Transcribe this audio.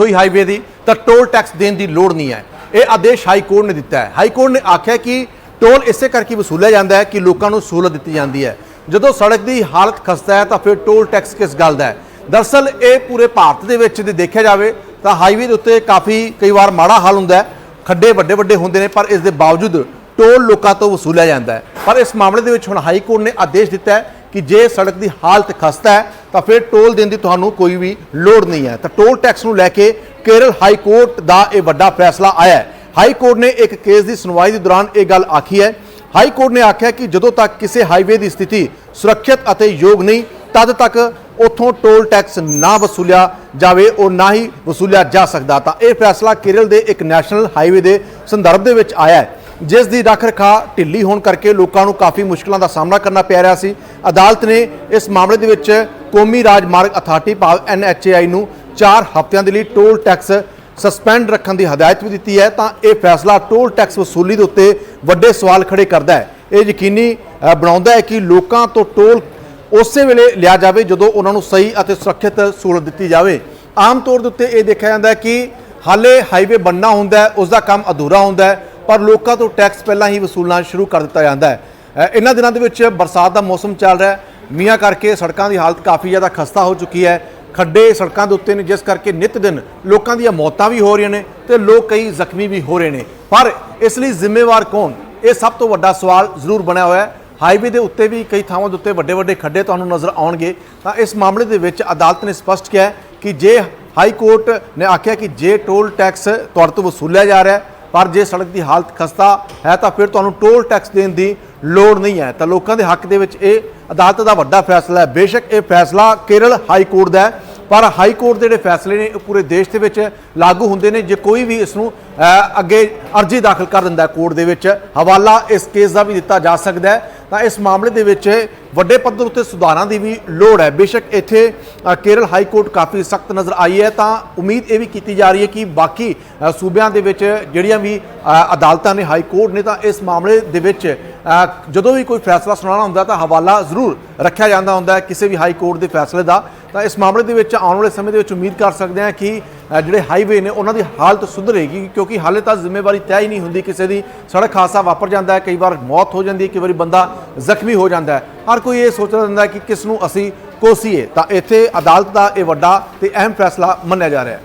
ਹੋਈ ਹਾਈਵੇ ਦੀ, ਤਾਂ toll tax ਦੇਣ ਦੀ ਲੋੜ ਨਹੀਂ ਹੈ। ਇਹ ਆਦੇਸ਼ ਹਾਈ ਕੋਰਟ ਨੇ ਦਿੱਤਾ ਹੈ। ਹਾਈ ਕੋਰਟ ਨੇ ਆਖਿਆ ਕਿ ਟੋਲ ਇਸੇ ਕਰਕੇ ਵਸੂਲਿਆ ਜਾਂਦਾ ਹੈ ਕਿ ਲੋਕਾਂ ਨੂੰ ਸਹੂਲਤ ਦਿੱਤੀ ਜਾਂਦੀ ਹੈ। ਜਦੋਂ ਸੜਕ ਦੀ ਹਾਲਤ ਖਸਤਾ ਹੈ, ਤਾਂ ਫਿਰ ਟੋਲ ਟੈਕਸ ਕਿਸ ਗੱਲ ਦਾ ਹੈ? ਦਰਅਸਲ ਇਹ ਪੂਰੇ ਭਾਰਤ ਦੇ ਵਿੱਚ ਜੇ ਦੇਖਿਆ ਜਾਵੇ, ਤਾਂ ਹਾਈਵੇ ਦੇ ਉੱਤੇ ਕਾਫੀ ਕਈ ਵਾਰ ਮਾੜਾ ਹਾਲ ਹੁੰਦਾ ਹੈ। ਖੱਡੇ ਵੱਡੇ ਵੱਡੇ ਹੁੰਦੇ ਨੇ, ਪਰ ਇਸ ਦੇ ਬਾਵਜੂਦ ਟੋਲ ਲੋਕਾਂ ਤੋਂ ਵਸੂਲਿਆ ਜਾਂਦਾ ਹੈ। ਪਰ ਇਸ ਮਾਮਲੇ ਦੇ ਵਿੱਚ ਹੁਣ ਹਾਈ ਕੋਰਟ ਨੇ ਆਦੇਸ਼ ਦਿੱਤਾ ਹੈ ਕਿ ਜੇ ਸੜਕ ਦੀ ਹਾਲਤ ਖਸਤਾ ਹੈ, ਤਾਂ ਫਿਰ ਟੋਲ ਦੇਣ ਦੀ ਤੁਹਾਨੂੰ ਕੋਈ ਵੀ ਲੋੜ ਨਹੀਂ ਹੈ। ਤਾਂ ਟੋਲ ਟੈਕਸ ਨੂੰ ਲੈ ਕੇ ਕੇਰਲ ਹਾਈ ਕੋਰਟ ਦਾ ਇਹ ਵੱਡਾ ਫੈਸਲਾ ਆਇਆ ਹੈ। ਹਾਈ ਕੋਰਟ ਨੇ ਇੱਕ ਕੇਸ ਦੀ ਸੁਣਵਾਈ ਦੇ ਦੌਰਾਨ ਇਹ ਗੱਲ ਆਖੀ ਹੈ। ਹਾਈ ਕੋਰਟ ਨੇ ਆਖਿਆ ਕਿ ਜਦੋਂ ਤੱਕ ਕਿਸੇ ਹਾਈਵੇ ਦੀ ਸਥਿਤੀ ਸੁਰੱਖਿਅਤ ਅਤੇ ਯੋਗ ਨਹੀਂ, ਤਦ ਤੱਕ ਉਥੋਂ ਟੋਲ ਟੈਕਸ ਨਾ ਵਸੂਲਿਆ ਜਾਵੇ ਉਹ ਨਾ ਹੀ ਵਸੂਲਿਆ ਜਾ ਸਕਦਾ। ਤਾਂ ਇਹ ਫੈਸਲਾ ਕੇਰਲ ਦੇ ਇੱਕ ਨੈਸ਼ਨਲ ਹਾਈਵੇ ਦੇ ਸੰਦਰਭ ਦੇ ਵਿੱਚ ਆਇਆ ਹੈ। ਜਿਸ ਦੀ ਰੱਖ ਰਖਾ ਢਿੱਲੀ ਹੋਣ ਕਰਕੇ ਲੋਕਾਂ ਨੂੰ ਕਾਫੀ ਮੁਸ਼ਕਲਾਂ ਦਾ ਸਾਹਮਣਾ ਕਰਨਾ ਪੈ ਰਿਹਾ ਸੀ। ਅਦਾਲਤ ਨੇ ਇਸ ਮਾਮਲੇ ਦੇ ਵਿੱਚ ਕੌਮੀ ਰਾਜਮਾਰਗ ਅਥਾਰਟੀ ਭਾਵ ਐਨਐਚਏਆਈ ਨੂੰ 4 ਹਫ਼ਤਿਆਂ ਦੇ ਲਈ ਟੋਲ ਟੈਕਸ ਸਸਪੈਂਡ ਰੱਖਣ ਦੀ ਹਦਾਇਤ ਵੀ ਦਿੱਤੀ ਹੈ, ਤਾਂ ਇਹ ਫੈਸਲਾ ਟੋਲ ਟੈਕਸ ਵਸੂਲੀ ਦੇ ਉੱਤੇ ਵੱਡੇ ਸਵਾਲ ਖੜੇ ਕਰਦਾ ਹੈ। ਇਹ ਯਕੀਨੀ ਬਣਾਉਂਦਾ ਹੈ ਕਿ ਲੋਕਾਂ ਤੋਂ ਟੋਲ ਉਸੇ ਵੇਲੇ ਲਿਆ ਜਾਵੇ ਜਦੋਂ ਉਹਨਾਂ ਨੂੰ ਸਹੀ ਅਤੇ ਸੁਰੱਖਿਅਤ ਸਹੂਲਤ ਦਿੱਤੀ ਜਾਵੇ। ਆਮ ਤੌਰ ਦੇ ਉੱਤੇ ਇਹ ਦੇਖਿਆ ਜਾਂਦਾ ਹੈ ਕਿ ਹਾਲੇ ਹਾਈਵੇ ਬਣਨਾ ਹੁੰਦਾ ਹੈ ਉਸ ਦਾ ਕੰਮ ਅਧੂਰਾ ਹੁੰਦਾ ਹੈ। ਪਰ ਲੋਕਾਂ ਤੋਂ ਟੈਕਸ ਪਹਿਲਾਂ ਹੀ ਵਸੂਲਣਾ ਸ਼ੁਰੂ ਕਰ ਦਿੱਤਾ ਜਾਂਦਾ ਹੈ। ਇਹਨਾਂ ਦਿਨਾਂ ਦੇ ਵਿੱਚ ਬਰਸਾਤ ਦਾ ਮੌਸਮ ਚੱਲ ਰਿਹਾ ਹੈ। ਮੀਂਹਾਂ ਕਰਕੇ ਸੜਕਾਂ ਦੀ ਹਾਲਤ ਕਾਫੀ ਜ਼ਿਆਦਾ ਖਸਤਾ ਹੋ ਚੁੱਕੀ ਹੈ। ਖੱਡੇ ਸੜਕਾਂ ਦੇ ਉੱਤੇ ਨੇ, ਜਿਸ ਕਰਕੇ ਨਿਤ ਦਿਨ ਲੋਕਾਂ ਦੀਆਂ ਮੌਤਾਂ ਵੀ ਹੋ ਰਹੀਆਂ ਨੇ ਤੇ ਲੋਕ ਕਈ ਜ਼ਖਮੀ ਵੀ ਹੋ ਰਹੇ ਨੇ। ਪਰ ਇਸ ਲਈ ਜ਼ਿੰਮੇਵਾਰ ਕੌਣ? ਇਹ ਸਭ ਤੋਂ ਵੱਡਾ ਸਵਾਲ ਜ਼ਰੂਰ ਬਣਿਆ ਹੋਇਆ ਹੈ। ਹਾਈਵੇ ਦੇ ਉੱਤੇ ਵੀ ਕਈ ਥਾਵਾਂ ਦੇ ਉੱਤੇ ਵੱਡੇ ਵੱਡੇ ਖੱਡੇ ਤੁਹਾਨੂੰ ਨਜ਼ਰ ਆਉਣਗੇ। ਤਾਂ ਇਸ ਮਾਮਲੇ ਦੇ ਵਿੱਚ ਅਦਾਲਤ ਨੇ ਸਪਸ਼ਟ ਕਿਹਾ ਕਿ ਜੇ ਹਾਈ ਕੋਰਟ ਨੇ ਆਖਿਆ ਕਿ ਜੇ ਟੋਲ ਟੈਕਸ ਤੁਹਾਡੇ ਤੋਂ ਵਸੂਲਿਆ ਜਾ ਰਿਹਾ ਹੈ ਪਰ ਜੇ ਸੜਕ ਦੀ ਹਾਲਤ ਖਸਤਾ ਹੈ ਤਾਂ ਫਿਰ ਤੁਹਾਨੂੰ ਟੋਲ ਟੈਕਸ ਦੇਣ ਦੀ ਲੋੜ ਨਹੀਂ ਹੈ। ਤਾਂ ਲੋਕਾਂ ਦੇ ਹੱਕ ਦੇ ਵਿੱਚ ਇਹ ਅਦਾਲਤ ਦਾ ਵੱਡਾ ਫੈਸਲਾ ਹੈ। ਬੇਸ਼ੱਕ ਇਹ ਫੈਸਲਾ ਕੇਰਲ ਹਾਈ ਕੋਰਟ ਦਾ ਹੈ, ਪਰ ਹਾਈ ਕੋਰਟ ਦੇ ਜਿਹੜੇ ਫੈਸਲੇ ਨੇ ਉਹ ਪੂਰੇ ਦੇਸ਼ ਦੇ ਵਿੱਚ ਲਾਗੂ ਹੁੰਦੇ ਨੇ। ਜੇ ਕੋਈ ਵੀ ਇਸ ਨੂੰ ਅੱਗੇ ਅਰਜ਼ੀ ਦਾਖਲ ਕਰ ਦਿੰਦਾ ਹੈ ਕੋਰਟ ਦੇ ਵਿੱਚ, ਹਵਾਲਾ ਇਸ ਕੇਸ ਦਾ ਵੀ ਦਿੱਤਾ ਜਾ ਸਕਦਾ ਹੈ। ਤਾਂ ਇਸ ਮਾਮਲੇ ਦੇ ਵਿੱਚ ਵੱਡੇ ਪੱਧਰ ਉੱਤੇ ਸੁਧਾਰਾਂ ਦੀ ਵੀ ਲੋੜ ਹੈ। ਬੇਸ਼ੱਕ ਇੱਥੇ ਕੇਰਲ ਹਾਈ ਕੋਰਟ ਕਾਫੀ ਸਖਤ ਨਜ਼ਰ ਆਈ ਹੈ। ਤਾਂ ਉਮੀਦ ਇਹ ਵੀ ਕੀਤੀ ਜਾ ਰਹੀ ਹੈ ਕਿ ਬਾਕੀ ਸੂਬਿਆਂ ਦੇ ਵਿੱਚ ਜਿਹੜੀਆਂ ਵੀ ਅਦਾਲਤਾਂ ਨੇ, ਹਾਈ ਕੋਰਟ ਨੇ, ਤਾਂ ਇਸ ਮਾਮਲੇ ਦੇ ਵਿੱਚ ਜਦੋਂ ਵੀ ਕੋਈ ਫੈਸਲਾ ਸੁਣਾਉਣਾ ਹੁੰਦਾ ਤਾਂ ਹਵਾਲਾ ਜ਼ਰੂਰ ਰੱਖਿਆ ਜਾਂਦਾ ਹੁੰਦਾ ਹੈ ਕਿਸੇ ਵੀ ਹਾਈ ਕੋਰਟ ਦੇ ਫੈਸਲੇ ਦਾ। ਤਾਂ ਇਸ ਮਾਮਲੇ ਦੇ ਵਿੱਚ ਆਉਣ ਵਾਲੇ ਸਮੇਂ ਦੇ ਵਿੱਚ ਉਮੀਦ ਕਰ ਸਕਦੇ ਹਾਂ ਕਿ ਜਿਹੜੇ ਹਾਈਵੇ ਨੇ ਉਹਨਾਂ ਦੀ ਹਾਲਤ ਸੁਧਰੇਗੀ ਕਿਉਂਕਿ ਹਾਲੇ ਤਾਂ ਜ਼ਿੰਮੇਵਾਰੀ ਤੈਅ ਹੀ ਨਹੀਂ ਹੁੰਦੀ ਕਿਸੇ ਦੀ। ਸੜਕ ਹਾਦਸਾ ਵਾਪਰ ਜਾਂਦਾ ਹੈ, ਕਈ ਵਾਰ ਮੌਤ ਹੋ ਜਾਂਦੀ ਹੈ, ਕਈ ਵਾਰੀ ਬੰਦਾ ਜ਼ਖਮੀ ਹੋ ਜਾਂਦਾ ਹੈ। ਹਰ ਕੋਈ ਇਹ ਸੋਚਦਾ ਰਹਿੰਦਾ ਕਿ ਕਿਸ ਨੂੰ ਅਸੀਂ ਕੋਸੀਏ ਤਾਂ ਇੱਥੇ ਅਦਾਲਤ ਦਾ ਇਹ ਵੱਡਾ ਤੇ ਅਹਿਮ ਫੈਸਲਾ ਮੰਨਿਆ ਜਾ ਰਿਹਾ ਹੈ।